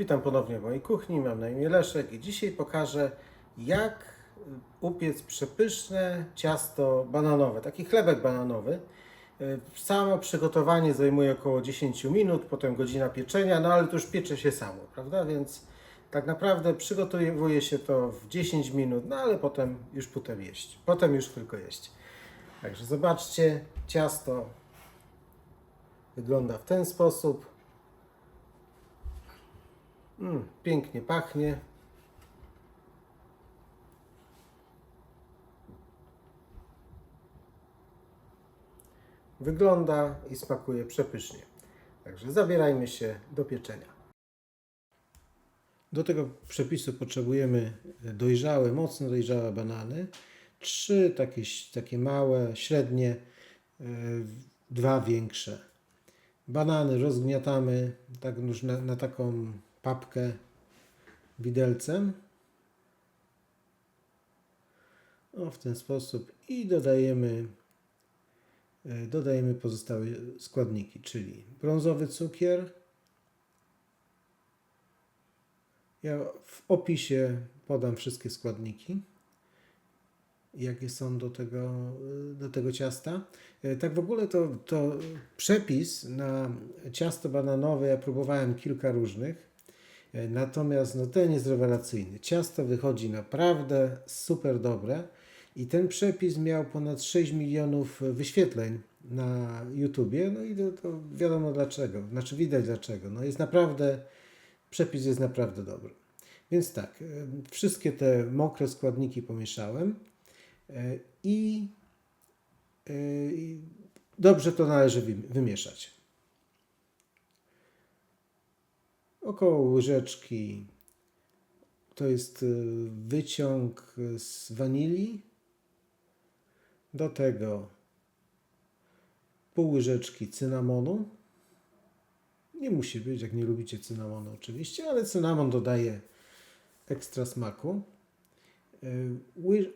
Witam ponownie w mojej kuchni, mam na imię Leszek i dzisiaj pokażę jak upiec przepyszne ciasto bananowe, taki chlebek bananowy. Y, Samo przygotowanie zajmuje około 10 minut, potem godzina pieczenia, no ale to już piecze się samo, prawda? Więc tak naprawdę przygotowuje się to w 10 minut, no ale potem już potem jeść. Potem już tylko jeść. Także zobaczcie, ciasto wygląda w ten sposób. Mm, pięknie pachnie. Wygląda i smakuje przepysznie. Także zabierajmy się do pieczenia. Do tego przepisu potrzebujemy dojrzałe, mocno dojrzałe banany. Trzy takie, takie małe, średnie, e, dwa większe. Banany rozgniatamy tak już na, na taką papkę widelcem. O, w ten sposób i dodajemy e, dodajemy pozostałe składniki, czyli brązowy cukier. Ja w opisie podam wszystkie składniki, jakie są do tego, do tego ciasta. E, Tak w ogóle to, to przepis na ciasto bananowe ja próbowałem kilka różnych. E, Natomiast no, ten jest rewelacyjny. Ciasto wychodzi naprawdę super dobre i ten przepis miał ponad 6 milionów wyświetleń na YouTubie. No i to, to wiadomo dlaczego. Znaczy widać dlaczego. No jest naprawdę, przepis jest naprawdę dobry. Więc tak, e, wszystkie te mokre składniki pomieszałem e, i e, dobrze to należy wym- wymieszać. Około łyżeczki to jest y, wyciąg z wanilii. Do tego pół łyżeczki cynamonu. Nie musi być, jak nie lubicie cynamonu oczywiście, ale cynamon dodaje ekstra smaku. Y,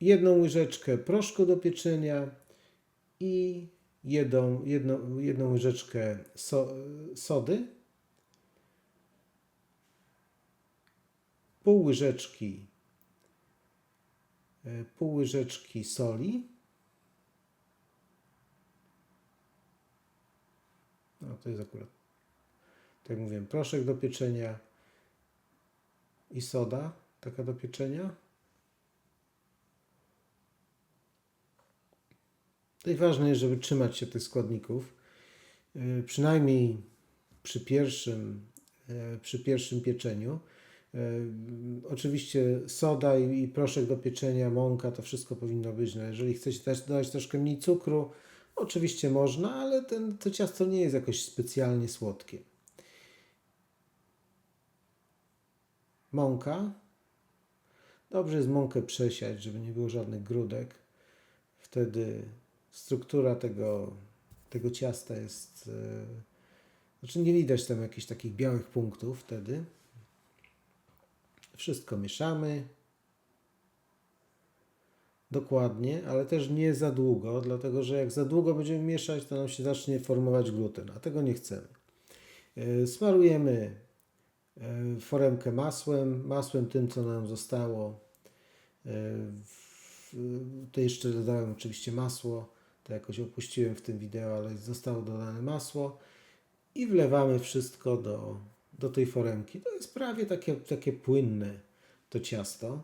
jedną łyżeczkę proszku do pieczenia i jedną, jedną, jedną łyżeczkę so, sody, pół łyżeczki e, pół łyżeczki soli. No to jest akurat, tak jak mówiłem, proszek do pieczenia i soda, taka do pieczenia. Tutaj ważne jest, żeby trzymać się tych składników. Yy, Przynajmniej przy pierwszym, yy, przy pierwszym pieczeniu. Yy, Oczywiście soda i, proszek do pieczenia, mąka, to wszystko powinno być. No jeżeli chcecie też dodać troszkę mniej cukru, oczywiście można, ale ten, to ciasto nie jest jakoś specjalnie słodkie. Mąka. Dobrze jest mąkę przesiać, żeby nie było żadnych grudek. Wtedy struktura tego, tego ciasta jest. e, Znaczy nie widać tam jakichś takich białych punktów wtedy. Wszystko mieszamy. Dokładnie, ale też nie za długo, dlatego że jak za długo będziemy mieszać, to nam się zacznie formować gluten, a tego nie chcemy. E, Smarujemy e, foremkę masłem, masłem tym, co nam zostało. E, To jeszcze dodałem oczywiście masło, to jakoś opuściłem w tym wideo, ale zostało dodane masło i wlewamy wszystko do, do tej foremki. To jest prawie takie, takie płynne to ciasto,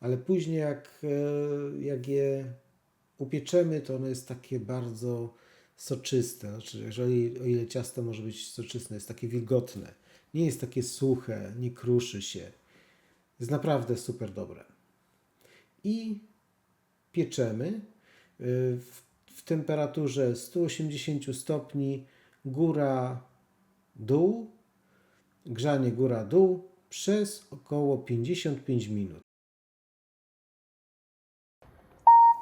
ale później jak, e, jak je upieczemy, to ono jest takie bardzo soczyste. Znaczy, jeżeli, o ile ciasto może być soczyste, jest takie wilgotne. Nie jest takie suche, nie kruszy się. Jest naprawdę super dobre. I pieczemy y, w, w temperaturze 180 stopni góra dół, grzanie góra dół przez około 55 minut.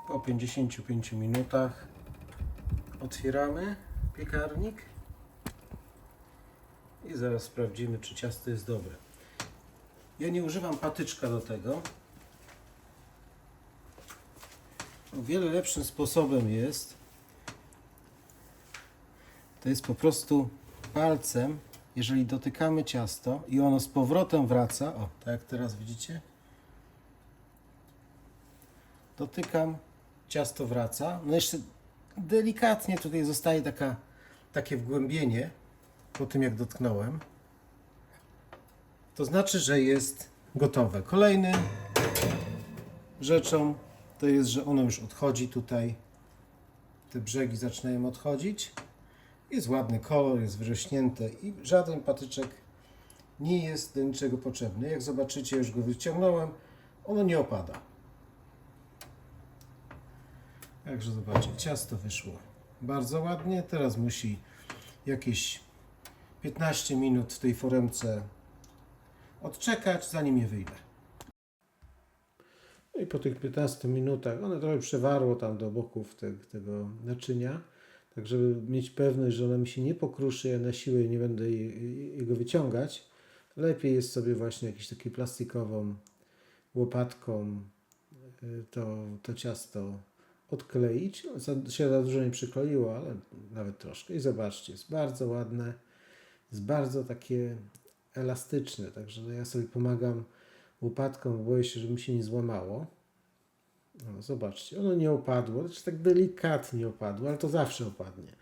Po 55 minutach otwieramy piekarnik i zaraz sprawdzimy, czy ciasto jest dobre. Ja nie używam patyczka do tego. O wiele lepszym sposobem jest to jest po prostu palcem jeżeli dotykamy ciasto i ono z powrotem wraca, o, tak jak teraz widzicie, dotykam, ciasto wraca, no jeszcze delikatnie tutaj zostaje taka, takie wgłębienie po tym jak dotknąłem, to znaczy, że jest gotowe. Kolejny rzeczą to jest, że ono już odchodzi tutaj. Te brzegi zaczynają odchodzić. Jest ładny kolor, jest wyrośnięte i żaden patyczek nie jest do niczego potrzebny. Jak zobaczycie, już go wyciągnąłem, ono nie opada. Także zobaczcie, ciasto wyszło bardzo ładnie. Teraz musi jakieś 15 minut w tej foremce odczekać, zanim je wyjdę. No i po tych 15 minutach, one trochę przewarło tam do boków te, tego naczynia, tak żeby mieć pewność, że ona mi się nie pokruszy, ja na siłę nie będę je- jego wyciągać, lepiej jest sobie właśnie jakąś taką plastikową łopatką y, to, to ciasto odkleić. No, za, się za dużo nie przykleiło, ale nawet troszkę. I zobaczcie, jest bardzo ładne, jest bardzo takie elastyczne, także ja sobie pomagam łopatką, bo boję się, żeby mi się nie złamało. No, zobaczcie, ono nie opadło, znaczy tak delikatnie opadło, ale to zawsze opadnie.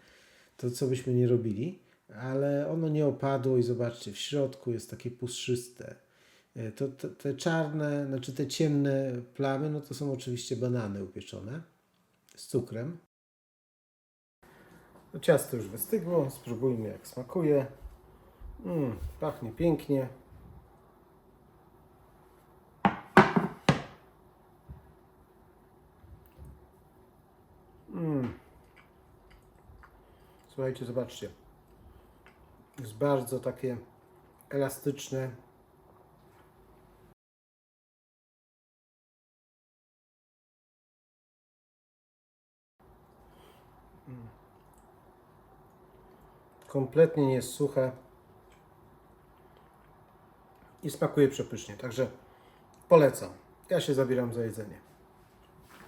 To co byśmy nie robili, ale ono nie opadło i zobaczcie, w środku jest takie puszyste. E, To, to, te czarne, znaczy te ciemne plamy, no to są oczywiście banany upieczone z cukrem. To ciasto już wystygło, spróbujmy jak smakuje. Mm, pachnie pięknie. Mm. Słuchajcie, zobaczcie. Jest bardzo takie elastyczne. Kompletnie nie jest suche i smakuje przepysznie. Także polecam. Ja się zabieram za jedzenie.